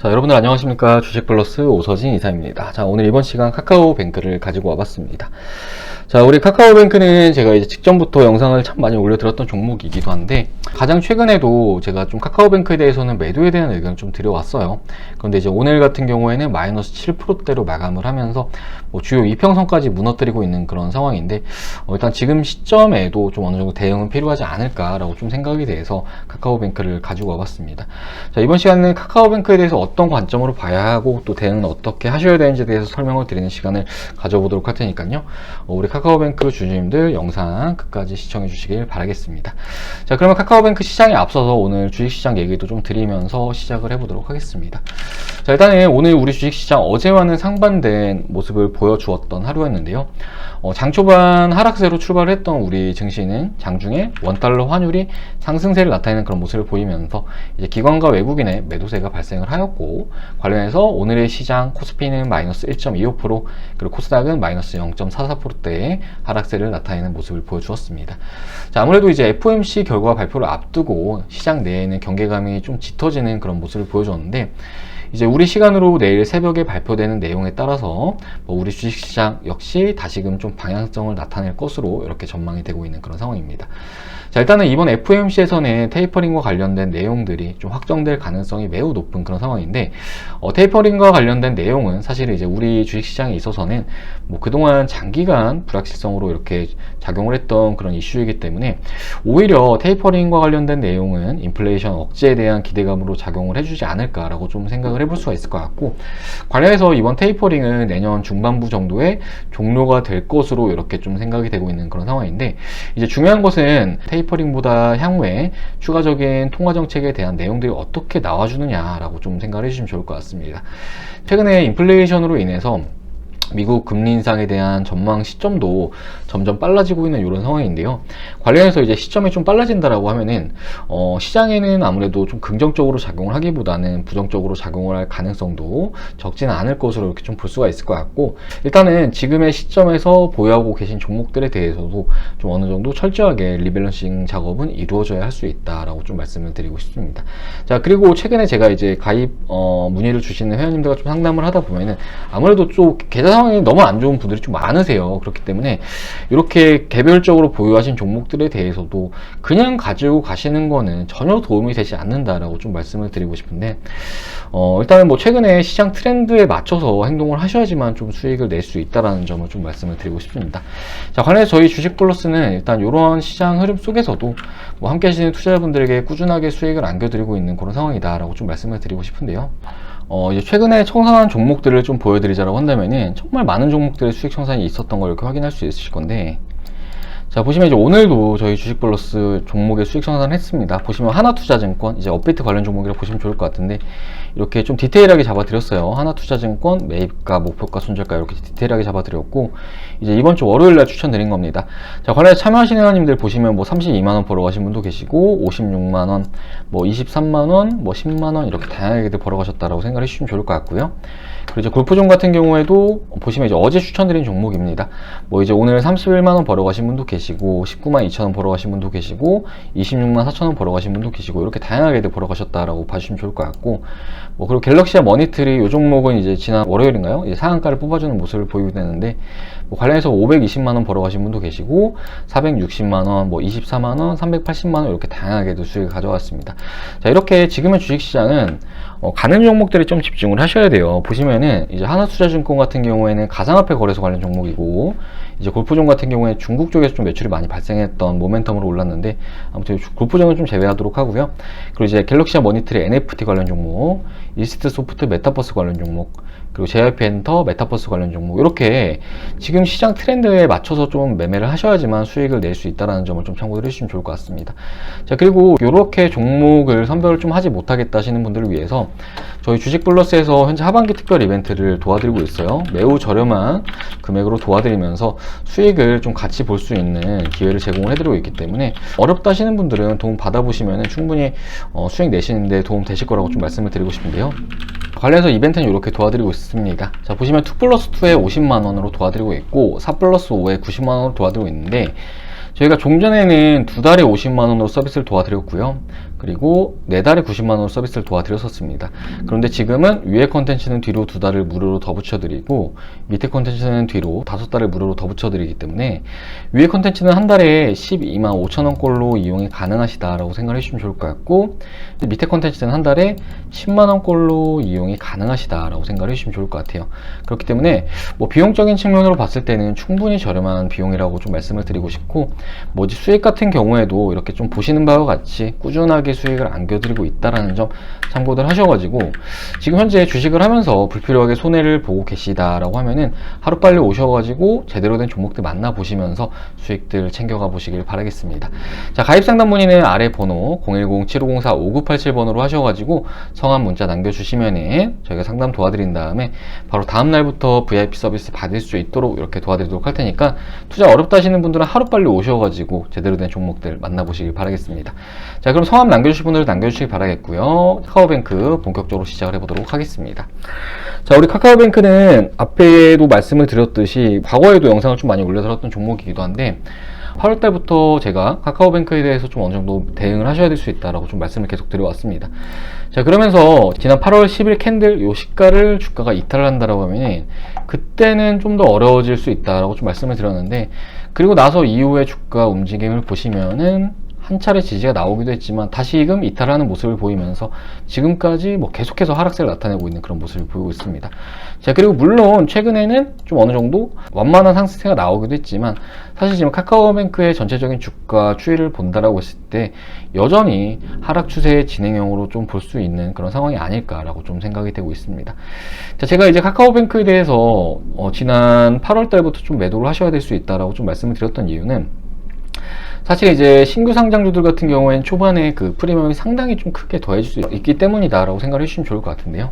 자, 여러분들 안녕하십니까. 주식플러스 오서진 이사입니다. 자, 오늘 이번 시간 카카오뱅크를 가지고 와봤습니다. 자, 우리 카카오뱅크는 제가 이제 직전부터 영상을 참 많이 올려드렸던 종목이기도 한데, 가장 최근에도 제가 좀 카카오뱅크에 대해서는 매도에 대한 의견을 좀 드려왔어요. 그런데 이제 오늘 같은 경우에는 마이너스 7%대로 마감을 하면서, 뭐 주요 이평선까지 무너뜨리고 있는 그런 상황인데, 어, 일단 지금 시점에도 좀 어느 정도 대응은 필요하지 않을까라고 좀 생각이 돼서 카카오뱅크를 가지고 와봤습니다. 자, 이번 시간은 카카오뱅크에 대해서 어떤 관점으로 봐야 하고 또 대응은 어떻게 하셔야 되는지에 대해서 설명을 드리는 시간을 가져보도록 할 테니까요. 어, 우리 카카오뱅크 주주님들 영상 끝까지 시청해 주시길 바라겠습니다. 자, 그러면 카카오뱅크 시장에 앞서서 오늘 주식시장 얘기도 좀 드리면서 시작을 해보도록 하겠습니다. 자, 일단은 오늘 우리 주식시장 어제와는 상반된 모습을 보여주었던 하루였는데요. 어, 장 초반 하락세로 출발을 했던 우리 증시는 장중에 원달러 환율이 상승세를 나타내는 그런 모습을 보이면서 이제 기관과 외국인의 매도세가 발생을 하였고 관련해서 오늘의 시장 코스피는 마이너스 1.25% 그리고 코스닥은 마이너스 0.44%대 의 하락세를 나타내는 모습을 보여주었습니다. 자, 아무래도 이제 FOMC 결과 발표를 앞두고 시장 내에는 경계감이 좀 짙어지는 그런 모습을 보여줬는데 이제 우리 시간으로 내일 새벽에 발표되는 내용에 따라서 뭐 우리 주식시장 역시 다시금 좀 방향성을 나타낼 것으로 이렇게 전망이 되고 있는 그런 상황입니다. 자, 일단은 이번 FOMC에서는 테이퍼링과 관련된 내용들이 좀 확정될 가능성이 매우 높은 그런 상황인데, 어, 테이퍼링과 관련된 내용은 사실 이제 우리 주식시장에 있어서는 뭐 그동안 장기간 불확실성으로 이렇게 작용을 했던 그런 이슈이기 때문에 오히려 테이퍼링과 관련된 내용은 인플레이션 억제에 대한 기대감으로 작용을 해주지 않을까라고 좀 생각을 해볼 수가 있을 것 같고, 관련해서 이번 테이퍼링은 내년 중반부 정도에 종료가 될 것으로 이렇게 좀 생각이 되고 있는 그런 상황인데, 이제 중요한 것은 테이 퍼링보다 향후에 추가적인 통화 정책에 대한 내용들이 어떻게 나와주느냐라고 좀 생각을 해주시면 좋을 것 같습니다. 최근에 인플레이션으로 인해서 미국 금리 인상에 대한 전망 시점도 점점 빨라지고 있는 이런 상황인데요. 관련해서 이제 시점이 좀 빨라진다라고 하면은 어, 시장에는 아무래도 좀 긍정적으로 작용을 하기보다는 부정적으로 작용을 할 가능성도 적지는 않을 것으로 이렇게 좀 볼 수가 있을 것 같고 일단은 지금의 시점에서 보유하고 계신 종목들에 대해서도 좀 어느 정도 철저하게 리밸런싱 작업은 이루어져야 할 수 있다라고 좀 말씀을 드리고 싶습니다. 자 그리고 최근에 제가 이제 가입 어, 문의를 주시는 회원님들과 좀 상담을 하다 보면은 아무래도 좀 계좌 상황이 너무 안 좋은 분들이 좀 많으세요. 그렇기 때문에 이렇게 개별적으로 보유하신 종목들에 대해서도 그냥 가지고 가시는 거는 전혀 도움이 되지 않는다라고 좀 말씀을 드리고 싶은데 어, 일단은 뭐 최근에 시장 트렌드에 맞춰서 행동을 하셔야지만 좀 수익을 낼 수 있다라는 점을 좀 말씀을 드리고 싶습니다. 자, 관련해서 저희 주식 플러스는 일단 이러한 시장 흐름 속에서도 뭐 함께 하시는 투자자분들에게 꾸준하게 수익을 안겨드리고 있는 그런 상황이다라고 좀 말씀을 드리고 싶은데요. 어, 이제 최근에 청산한 종목들을 좀 보여드리자라고 한다면은 정말 많은 종목들의 수익 청산이 있었던 걸 이렇게 확인할 수 있으실 건데 자 보시면 이제 오늘도 저희 주식 플러스 종목의 수익 청산을 했습니다. 보시면 하나투자증권 이제 업비트 관련 종목이라 보시면 좋을 것 같은데 이렇게 좀 디테일하게 잡아드렸어요. 하나투자증권 매입가, 목표가, 손절가 이렇게 디테일하게 잡아드렸고 이제 이번 주 월요일 날 추천드린 겁니다. 자 관련해 참여하시는 회원님들 보시면 뭐 32만 원 벌어 가신 분도 계시고 56만 원, 뭐 23만 원, 뭐 10만 원 이렇게 다양하게들 벌어 가셨다라고 생각해 주시면 좋을 것 같고요. 그리고 이제 골프존 같은 경우에도 보시면 이제 어제 추천드린 종목입니다. 뭐 이제 오늘 31만 원 벌어 가신 분도 계시고 19만 2천 원 벌어 가신 분도 계시고 26만 4천 원 벌어 가신 분도 계시고 이렇게 다양하게들 벌어 가셨다라고 봐주시면 좋을 것 같고 뭐 그리고 갤럭시와 머니트리 이 종목은 이제 지난 월요일인가요? 이제 상한가를 뽑아주는 모습을 보이게 되는데 뭐 관련해서 520만 원 벌어 가신 분도 계시고 460만 원, 뭐 24만 원, 380만 원 이렇게 다양하게도 수익을 가져왔습니다. 자 이렇게 지금의 주식시장은 어, 가는 종목들에 좀 집중을 하셔야 돼요. 보시면은 이제 하나투자증권 같은 경우에는 가상화폐 거래소 관련 종목이고 이제 골프존 같은 경우에 중국 쪽에서 좀 매출이 많이 발생했던 모멘텀으로 올랐는데 아무튼 골프존은 좀 제외하도록 하고요. 그리고 이제 갤럭시와 머니트리 NFT 관련 종목, 이스트 소프트 메타버스 관련 종목, 그리고 JYP 엔터 메타버스 관련 종목 이렇게 지금 시장 트렌드에 맞춰서 좀 매매를 하셔야지만 수익을 낼 수 있다는 점을 좀 참고를 해주시면 좋을 것 같습니다. 자 그리고 이렇게 종목을 선별을 좀 하지 못하겠다 하시는 분들을 위해서 저희 주식 플러스에서 현재 하반기 특별 이벤트를 도와드리고 있어요. 매우 저렴한 금액으로 도와드리면서 수익을 좀 같이 볼 수 있는 기회를 제공을 해드리고 있기 때문에 어렵다 하시는 분들은 도움 받아보시면 충분히 어, 수익 내시는데 도움 되실 거라고 좀 말씀을 드리고 싶은데요. 관련해서 이벤트는 이렇게 도와드리고 있습니다. 자 보시면 2 플러스 2에 50만원으로 도와드리고 있고 4 플러스 5에 90만원으로 도와드리고 있는데 저희가 종전에는 두 달에 50만원으로 서비스를 도와드렸고요. 그리고 네 달에 90만원으로 서비스를 도와드렸었습니다. 그런데 지금은 위에 컨텐츠는 뒤로 두 달을 무료로 더 붙여드리고 밑에 컨텐츠는 뒤로 다섯 달을 무료로 더 붙여드리기 때문에 위에 컨텐츠는 한 달에 12만 5천원꼴로 이용이 가능하시다라고 생각을 해주시면 좋을 것 같고 밑에 컨텐츠는 한 달에 10만원꼴로 이용이 가능하시다라고 생각을 해주시면 좋을 것 같아요. 그렇기 때문에 뭐 비용적인 측면으로 봤을 때는 충분히 저렴한 비용이라고 좀 말씀을 드리고 싶고 뭐지 수익 같은 경우에도 이렇게 좀 보시는 바와 같이 꾸준하게 수익을 안겨드리고 있다라는 점 참고들 하셔가지고 지금 현재 주식을 하면서 불필요하게 손해를 보고 계시다라고 하면은 하루빨리 오셔가지고 제대로 된 종목들 만나보시면서 수익들 챙겨가 보시길 바라겠습니다. 자 가입 상담 문의는 아래 번호 010-7504-5987번으로 하셔가지고 성함 문자 남겨주시면은 저희가 상담 도와드린 다음에 바로 다음 날부터 VIP 서비스 받을 수 있도록 이렇게 도와드리도록 할 테니까 투자 어렵다 하시는 분들은 하루빨리 오셔가지고 제대로 된 종목들 만나보시길 바라겠습니다. 자 그럼 성함 남 겨주실 분들 남겨주시기 바라겠고요. 카카오뱅크 본격적으로 시작을 해보도록 하겠습니다. 자 우리 카카오뱅크는 앞에도 말씀을 드렸듯이 과거에도 영상을 좀 많이 올려드렸던 종목이기도 한데 8월 달부터 제가 카카오뱅크에 대해서 좀 어느 정도 대응을 하셔야 될 수 있다라고 좀 말씀을 계속 드려왔습니다. 자 그러면서 지난 8월 10일 캔들 요 시가를 주가가 이탈을 한다라고 하면 그때는 좀 더 어려워질 수 있다라고 좀 말씀을 드렸는데 그리고 나서 이후에 주가 움직임을 보시면은 한 차례 지지가 나오기도 했지만 다시금 이탈하는 모습을 보이면서 지금까지 뭐 계속해서 하락세를 나타내고 있는 그런 모습을 보이고 있습니다. 자 그리고 물론 최근에는 좀 어느 정도 완만한 상승세가 나오기도 했지만 사실 지금 카카오뱅크의 전체적인 주가 추이를 본다라고 했을 때 여전히 하락 추세의 진행형으로 좀 볼 수 있는 그런 상황이 아닐까라고 좀 생각이 되고 있습니다. 자 제가 이제 카카오뱅크에 대해서 어, 지난 8월 달부터 좀 매도를 하셔야 될 수 있다라고 좀 말씀을 드렸던 이유는 사실 이제 신규 상장주들 같은 경우에는 초반에 그 프리미엄이 상당히 좀 크게 더해질 수 있기 때문이다라고 생각을 해주시면 좋을 것 같은데요.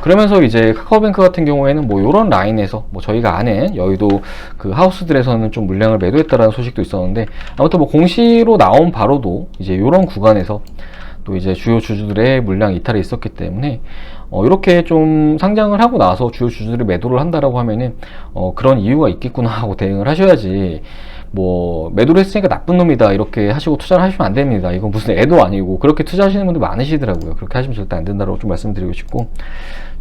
그러면서 이제 카카오뱅크 같은 경우에는 뭐 이런 라인에서 뭐 저희가 아는 여의도 그 하우스들에서는 좀 물량을 매도했다라는 소식도 있었는데 아무튼 뭐 공시로 나온 바로도 이제 이런 구간에서 또 이제 주요 주주들의 물량 이탈이 있었기 때문에 어, 이렇게 좀 상장을 하고 나서 주요 주주들이 매도를 한다라고 하면은 어, 그런 이유가 있겠구나 하고 대응을 하셔야지 뭐 매도를 했으니까 나쁜 놈이다 이렇게 하시고 투자를 하시면 안 됩니다. 이건 무슨 애도 아니고 그렇게 투자하시는 분들 많으시더라고요. 그렇게 하시면 절대 안 된다고 좀 말씀드리고 싶고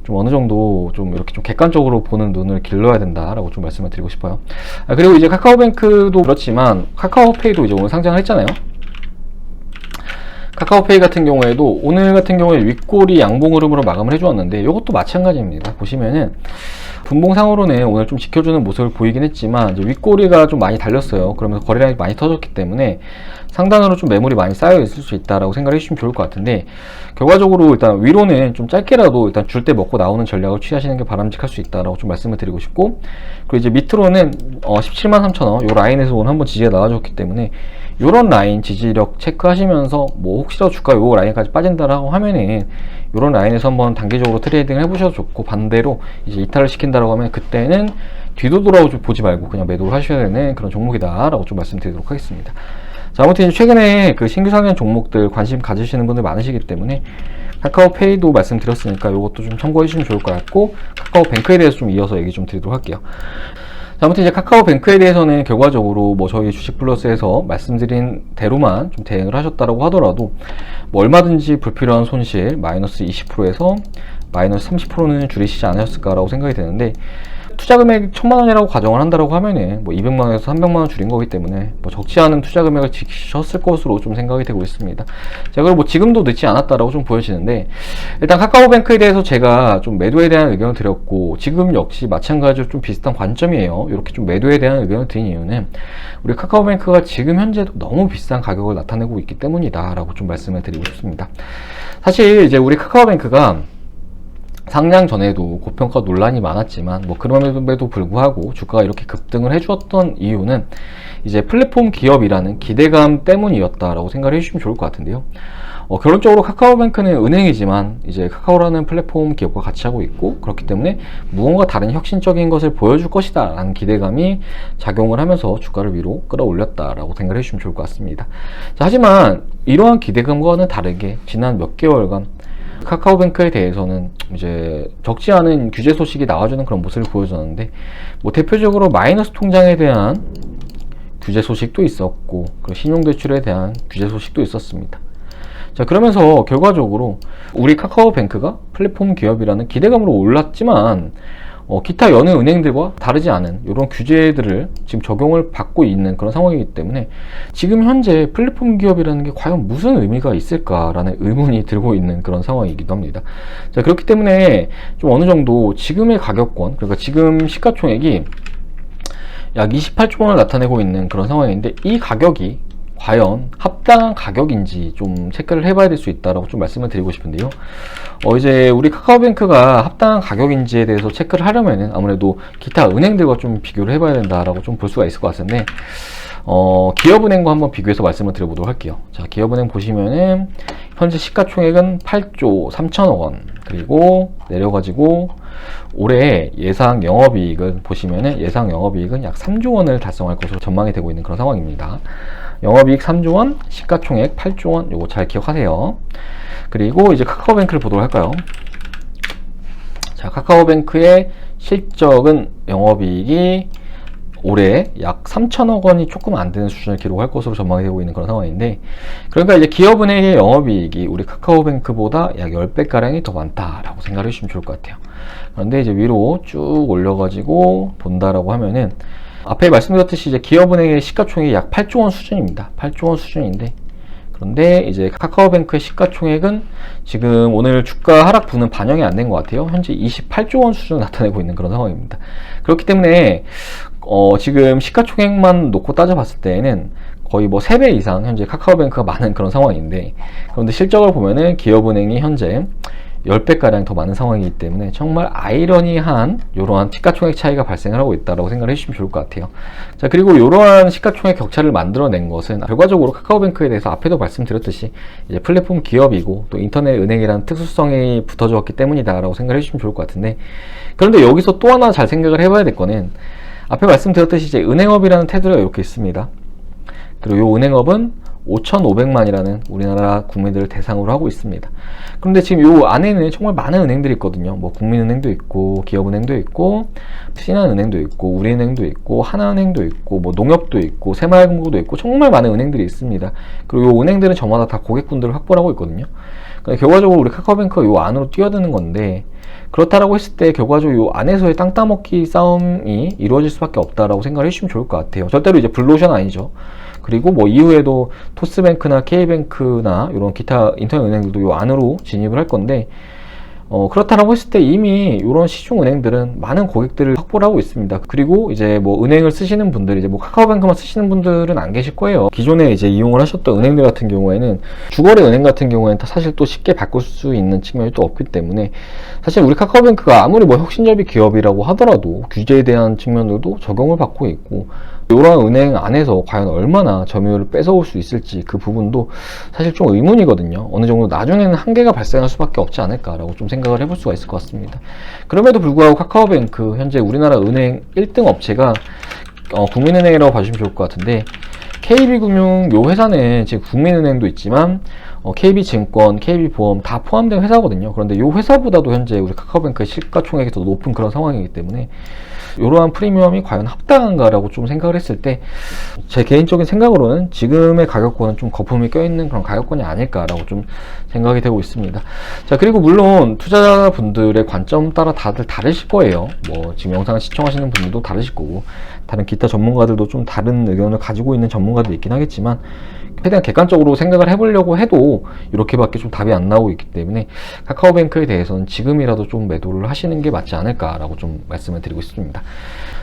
좀 어느 정도 좀 이렇게 좀 객관적으로 보는 눈을 길러야 된다라고 좀 말씀을 드리고 싶어요. 아, 그리고 이제 카카오뱅크도 그렇지만 카카오페이도 이제 오늘 상장을 했잖아요. 카카오페이 같은 경우에도 오늘 같은 경우에 윗골이 양봉 흐름으로 마감을 해주었는데 이것도 마찬가지입니다. 보시면은 분봉상으로는 오늘 좀 지켜주는 모습을 보이긴 했지만 윗꼬리가 좀 많이 달렸어요. 그러면서 거래량이 많이 터졌기 때문에 상단으로 좀 매물이 많이 쌓여 있을 수 있다라고 생각해 주시면 좋을 것 같은데 결과적으로 일단 위로는 좀 짧게라도 일단 줄 때 먹고 나오는 전략을 취하시는 게 바람직할 수 있다라고 좀 말씀을 드리고 싶고 그리고 이제 밑으로는 어 17만 3천 원, 요 라인에서 오늘 한번 지지가 나와줬기 때문에 요런 라인 지지력 체크하시면서 뭐 혹시라도 주가 요 라인까지 빠진다라고 하면은 요런 라인에서 한번 단기적으로 트레이딩을 해보셔도 좋고 반대로 이제 이탈을 시킨다라고 하면 그때는 뒤도 돌아보지 말고 그냥 매도를 하셔야 되는 그런 종목이다라고 좀 말씀드리도록 하겠습니다. 자, 아무튼 최근에 그 신규 상장 종목들 관심 가지시는 분들 많으시기 때문에 카카오페이도 말씀드렸으니까 이것도 좀 참고해 주시면 좋을 것 같고 카카오뱅크에 대해서 좀 이어서 얘기 좀 드리도록 할게요. 자, 아무튼 이제 카카오뱅크에 대해서는 결과적으로 뭐 저희 주식 플러스에서 말씀드린 대로만 좀 대응을 하셨다라고 하더라도 뭐 얼마든지 불필요한 손실 마이너스 20%에서 마이너스 30%는 줄이시지 않으셨을까라고 생각이 되는데 투자 금액 천만 원이라고 가정을 한다라고 하면은 뭐 200만 원에서 300만 원 줄인 거기 때문에 뭐 적지 않은 투자 금액을 지키셨을 것으로 좀 생각이 되고 있습니다. 자, 그리고 뭐 지금도 늦지 않았다라고 좀 보여지는데 일단 카카오뱅크에 대해서 제가 좀 매도에 대한 의견을 드렸고 지금 역시 마찬가지로 좀 비슷한 관점이에요. 이렇게 좀 매도에 대한 의견을 드린 이유는 우리 카카오뱅크가 지금 현재도 너무 비싼 가격을 나타내고 있기 때문이다라고 좀 말씀을 드리고 싶습니다. 사실 이제 우리 카카오뱅크가 상장 전에도 고평가 논란이 많았지만 뭐 그럼에도 불구하고 주가가 이렇게 급등을 해주었던 이유는 이제 플랫폼 기업이라는 기대감 때문이었다라고 생각을 해주시면 좋을 것 같은데요. 어, 결론적으로 카카오뱅크는 은행이지만 이제 카카오라는 플랫폼 기업과 같이 하고 있고 그렇기 때문에 무언가 다른 혁신적인 것을 보여줄 것이다 라는 기대감이 작용을 하면서 주가를 위로 끌어올렸다라고 생각을 해주시면 좋을 것 같습니다. 자, 하지만 이러한 기대감과는 다르게 지난 몇 개월간 카카오뱅크에 대해서는 이제 적지 않은 규제 소식이 나와주는 그런 모습을 보여줬는데 뭐 대표적으로 마이너스 통장에 대한 규제 소식도 있었고 그리고 신용대출에 대한 규제 소식도 있었습니다. 자 그러면서 결과적으로 우리 카카오뱅크가 플랫폼 기업이라는 기대감으로 올랐지만 어, 기타 여느 은행들과 다르지 않은 이런 규제들을 지금 적용을 받고 있는 그런 상황이기 때문에 지금 현재 플랫폼 기업이라는 게 과연 무슨 의미가 있을까라는 의문이 들고 있는 그런 상황이기도 합니다. 자 그렇기 때문에 좀 어느 정도 지금의 가격권 그러니까 지금 시가총액이 약 28조 원을 나타내고 있는 그런 상황인데 이 가격이 과연 합당한 가격인지 좀 체크를 해봐야 될 수 있다라고 좀 말씀을 드리고 싶은데요. 어 이제 우리 카카오뱅크가 합당한 가격인지에 대해서 체크를 하려면은 아무래도 기타 은행들과 좀 비교를 해봐야 된다라고 좀 볼 수가 있을 것 같은데 어 기업은행과 한번 비교해서 말씀을 드려보도록 할게요. 자 기업은행 보시면은 현재 시가총액은 8조 3천억 원 그리고 내려가지고 올해 예상 영업이익은 보시면은 예상 영업이익은 약 3조 원을 달성할 것으로 전망이 되고 있는 그런 상황입니다. 영업이익 3조 원, 시가총액 8조 원, 요거 잘 기억하세요. 그리고 이제 카카오뱅크를 보도록 할까요? 자, 카카오뱅크의 실적은 영업이익이 올해 약 3천억 원이 조금 안 되는 수준을 기록할 것으로 전망이 되고 있는 그런 상황인데 그러니까 이제 기업은행의 영업이익이 우리 카카오뱅크보다 약 10배가량이 더 많다라고 생각을 해주시면 좋을 것 같아요. 그런데 이제 위로 쭉 올려가지고 본다라고 하면은 앞에 말씀드렸듯이 이제 기업은행의 시가총액이 약 8조 원 수준입니다. 8조 원 수준인데 그런데 이제 카카오뱅크의 시가총액은 지금 오늘 주가 하락분은 반영이 안 된 것 같아요. 현재 28조 원 수준을 나타내고 있는 그런 상황입니다. 그렇기 때문에 어 지금 시가총액만 놓고 따져봤을 때에는 거의 뭐 3배 이상 현재 카카오뱅크가 많은 그런 상황인데 그런데 실적을 보면은 기업은행이 현재 10배가량 더 많은 상황이기 때문에 정말 아이러니한 이러한 시가총액 차이가 발생을 하고 있다고 생각을 해주시면 좋을 것 같아요. 자, 그리고 이러한 시가총액 격차를 만들어낸 것은 결과적으로 카카오뱅크에 대해서 앞에도 말씀드렸듯이 이제 플랫폼 기업이고 또 인터넷 은행이라는 특수성이 붙어주었기 때문이다라고 생각을 해주시면 좋을 것 같은데 그런데 여기서 또 하나 잘 생각을 해봐야 될 거는 앞에 말씀드렸듯이 이제 은행업이라는 테두리가 이렇게 있습니다. 그리고 이 은행업은 5,500만이라는 우리나라 국민들을 대상으로 하고 있습니다. 그런데 지금 이 안에는 정말 많은 은행들이 있거든요. 뭐 국민은행도 있고 기업은행도 있고 신한은행도 있고 우리은행도 있고 하나은행도 있고 뭐 농협도 있고 새마을금고도 있고 정말 많은 은행들이 있습니다. 그리고 이 은행들은 저마다 다 고객분들을 확보를 하고 있거든요. 그러니까 결과적으로 우리 카카오뱅크가 이 안으로 뛰어드는 건데 그렇다라고 했을 때 결과적으로 이 안에서의 땅 따먹기 싸움이 이루어질 수밖에 없다라고 생각을 해주시면 좋을 것 같아요. 절대로 이제 블루오션 아니죠. 그리고 뭐 이후에도 토스뱅크나 K뱅크나 이런 기타 인터넷 은행들도 이 안으로 진입을 할 건데 어, 그렇다라고 했을 때 이미 이런 시중 은행들은 많은 고객들을 확보를 하고 있습니다. 그리고 이제 뭐 은행을 쓰시는 분들, 이제 뭐 카카오뱅크만 쓰시는 분들은 안 계실 거예요. 기존에 이제 이용을 하셨던 은행들 같은 경우에는 주거래 은행 같은 경우에는 사실 또 쉽게 바꿀 수 있는 측면이 또 없기 때문에 사실 우리 카카오뱅크가 아무리 뭐 혁신적인 기업이라고 하더라도 규제에 대한 측면들도 적용을 받고 있고 이러한 은행 안에서 과연 얼마나 점유율을 뺏어올 수 있을지 그 부분도 사실 좀 의문이거든요. 어느 정도 나중에는 한계가 발생할 수밖에 없지 않을까라고 좀 생각 을 해볼 수가 있을 것 같습니다. 그럼에도 불구하고 카카오뱅크 현재 우리나라 은행 1등 업체가 어, 국민은행이라고 봐주시면 좋을 것 같은데 KB금융 요 회사는 지금 국민은행도 있지만 어, KB증권, KB보험 다 포함된 회사거든요. 그런데 이 회사보다도 현재 우리 카카오뱅크의 시가총액이 더 높은 그런 상황이기 때문에 이러한 프리미엄이 과연 합당한가라고 좀 생각을 했을 때 제 개인적인 생각으로는 지금의 가격권은 좀 거품이 껴있는 그런 가격권이 아닐까라고 좀 생각이 되고 있습니다. 자 그리고 물론 투자자분들의 관점 따라 다들 다르실 거예요. 뭐 지금 영상을 시청하시는 분들도 다르실 거고 다른 기타 전문가들도 좀 다른 의견을 가지고 있는 전문가도 있긴 하겠지만 최대한 객관적으로 생각을 해보려고 해도 이렇게밖에 좀 답이 안 나오고 있기 때문에 카카오뱅크에 대해서는 지금이라도 좀 매도를 하시는 게 맞지 않을까라고 좀 말씀을 드리고 싶습니다.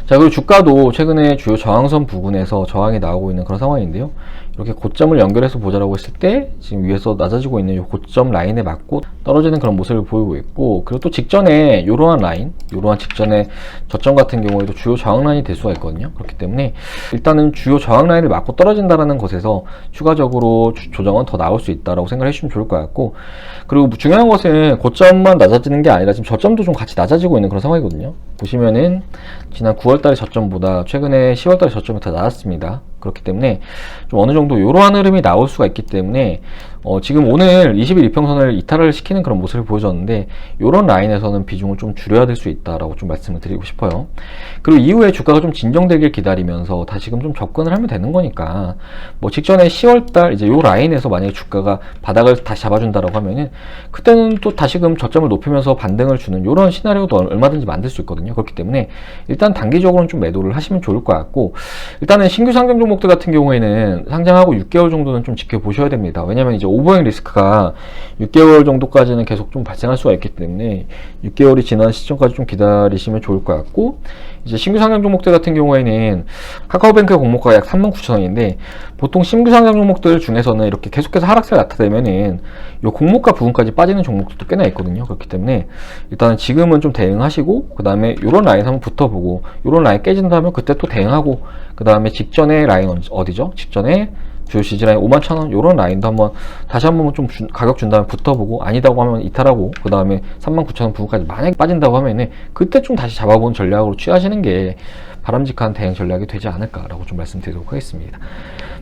자 그리고 주가도 최근에 주요 저항선 부근에서 저항이 나오고 있는 그런 상황인데요. 이렇게 고점을 연결해서 보자라고 했을 때 지금 위에서 낮아지고 있는 이 고점 라인에 맞고 떨어지는 그런 모습을 보이고 있고 그리고 또 직전에 이러한 라인, 이러한 직전에 저점 같은 경우에도 주요 저항 라인이 될 수가 있거든요. 그렇기 때문에 일단은 주요 저항 라인을 맞고 떨어진다라는 것에서 추가적으로 주- 조정은 더 나올 수 있다라고 생각을 해주시면 좋을 것 같고 그리고 중요한 것은 고점만 낮아지는 게 아니라 지금 저점도 좀 같이 낮아지고 있는 그런 상황이거든요. 보시면은 지난 9월 달의 저점보다 최근에 10월달의 저점이 더 낮았습니다. 그렇기 때문에 좀 어느 정도 이러한 흐름이 나올 수가 있기 때문에 어, 지금 오늘 20일 이평선을 이탈을 시키는 그런 모습을 보여줬는데 이런 라인에서는 비중을 좀 줄여야 될 수 있다라고 좀 말씀을 드리고 싶어요. 그리고 이후에 주가가 좀 진정되길 기다리면서 다시금 좀 접근을 하면 되는 거니까 뭐 직전에 10월달 이제 요 라인에서 만약에 주가가 바닥을 다시 잡아준다라고 하면은 그때는 또 다시금 저점을 높이면서 반등을 주는 이런 시나리오도 얼마든지 만들 수 있거든요. 그렇기 때문에 일단 단기적으로는 좀 매도를 하시면 좋을 것 같고 일단은 신규 상장 종목 들 같은 경우에는 상장하고 6개월 정도는 좀 지켜보셔야 됩니다. 왜냐면 이제 오버행 리스크가 6개월 정도까지는 계속 좀 발생할 수가 있기 때문에 6개월이 지난 시점까지 좀 기다리시면 좋을 것 같고 이제 신규 상장 종목들 같은 경우에는 카카오뱅크 공모가가 약 39,000원인데 보통 신규 상장 종목들 중에서는 이렇게 계속해서 하락세가 나타나면은 요 공모가 부분까지 빠지는 종목들도 꽤나 있거든요. 그렇기 때문에 일단은 지금은 좀 대응하시고 그 다음에 요런 라인 한번 붙어보고 요런 라인 깨진다면 그때 또 대응하고 그 다음에 직전에 라인 어디- 어디죠? 직전에 주요 지지라인 5만 천원 요런 라인도 한번 다시 한번 좀 준- 가격 준 다음에 붙어보고 아니다고 하면 이탈하고 그 다음에 3만 9천 원 부분까지 만약에 빠진다고 하면은 그때 좀 다시 잡아보는 전략으로 취하시는 게 바람직한 대응 전략이 되지 않을까라고 좀 말씀드리도록 하겠습니다.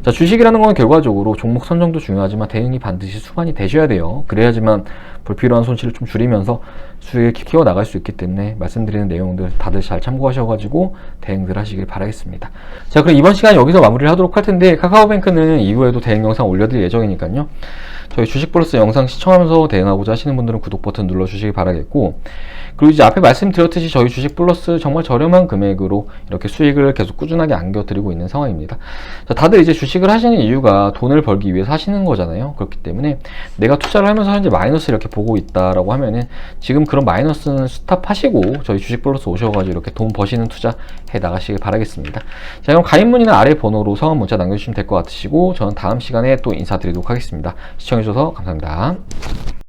자 주식이라는 건 결과적으로 종목 선정도 중요하지만 대응이 반드시 수반이 되셔야 돼요. 그래야지만 불필요한 손실을 좀 줄이면서 수익을 키워 나갈 수 있기 때문에 말씀드리는 내용들 다들 잘 참고하셔가지고 대응들 하시길 바라겠습니다. 자 그럼 이번 시간 여기서 마무리를 하도록 할 텐데 카카오뱅크는 이후에도 대응 영상 올려드릴 예정이니까요. 저희 주식 플러스 영상 시청하면서 대응하고자 하시는 분들은 구독 버튼 눌러주시기 바라겠고 그리고 이제 앞에 말씀드렸듯이 저희 주식 플러스 정말 저렴한 금액으로 이렇게 수익을 계속 꾸준하게 안겨드리고 있는 상황입니다. 자, 다들 이제 주식을 하시는 이유가 돈을 벌기 위해서 하시는 거잖아요. 그렇기 때문에 내가 투자를 하면서 현재 마이너스 이렇게 보고 있다라고 하면은 지금 그런 마이너스는 스탑하시고 저희 주식 플러스 오셔가지고 이렇게 돈 버시는 투자 해 나가시길 바라겠습니다. 자, 그럼 가입 문의는 아래 번호로 성함 문자 남겨주시면 될 것 같으시고 저는 다음 시간에 또 인사드리도록 하겠습니다. 시청해주셔서 감사합니다.